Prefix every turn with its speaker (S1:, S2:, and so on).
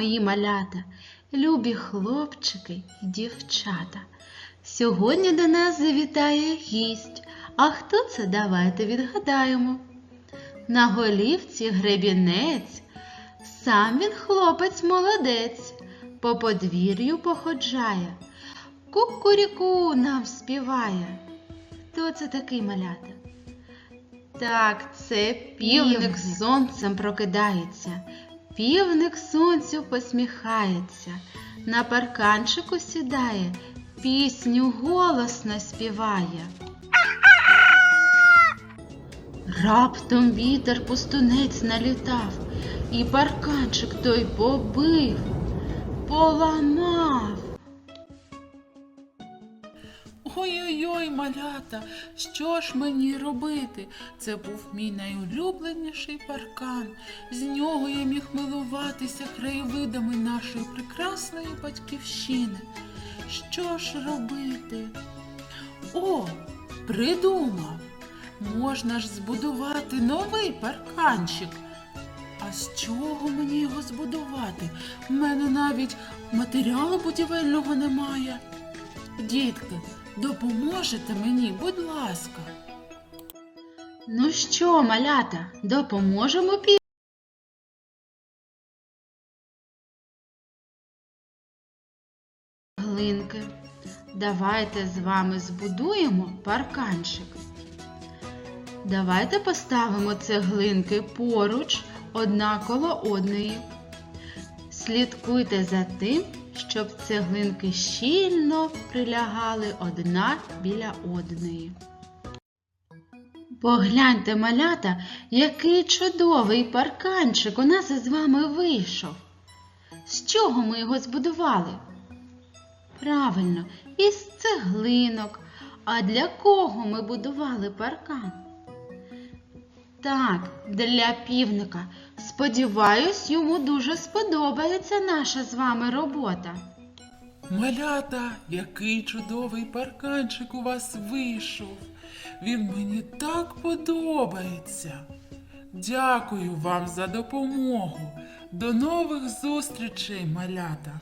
S1: малята, любі хлопчики і дівчата. Сьогодні до нас завітає гість. А хто це? Давайте відгадаємо. На голівці гребінець, сам він хлопець молодець, по подвір'ю походжає, кукуріку нам співає. Хто це такий малята? Так, це півник
S2: Півник.
S1: сонцем прокидається. Півник сонцю посміхається, на парканчику сідає, пісню голосно співає. Раптом вітер пустунець налітав, і парканчик той побив, поламав.
S2: Ой-ой-ой, малята, що ж мені робити? Це був мій найулюбленіший паркан. З нього я міг милуватися краєвидами нашої прекрасної батьківщини. Що ж робити? О, придумав! Можна ж збудувати новий парканчик. А з чого мені його збудувати? У мене навіть матеріалу будівельного немає. Дітки, допоможете мені, будь ласка.
S1: Ну що, малята, допоможемо пі. Глинки. Давайте з вами збудуємо парканчик. Давайте поставимо цеглинки поруч одна коло одної. Слідкуйте за тим, щоб цеглинки щільно прилягали одна біля одної. Погляньте, малята, який чудовий парканчик у нас із вами вийшов. З чого ми його збудували? Правильно, із цеглинок. А для кого ми будували паркан? Так, для півника. Сподіваюсь, йому дуже сподобається наша з вами робота.
S2: Малята, який чудовий парканчик у вас вийшов. Він мені так подобається. Дякую вам за допомогу. До нових зустрічей, малята!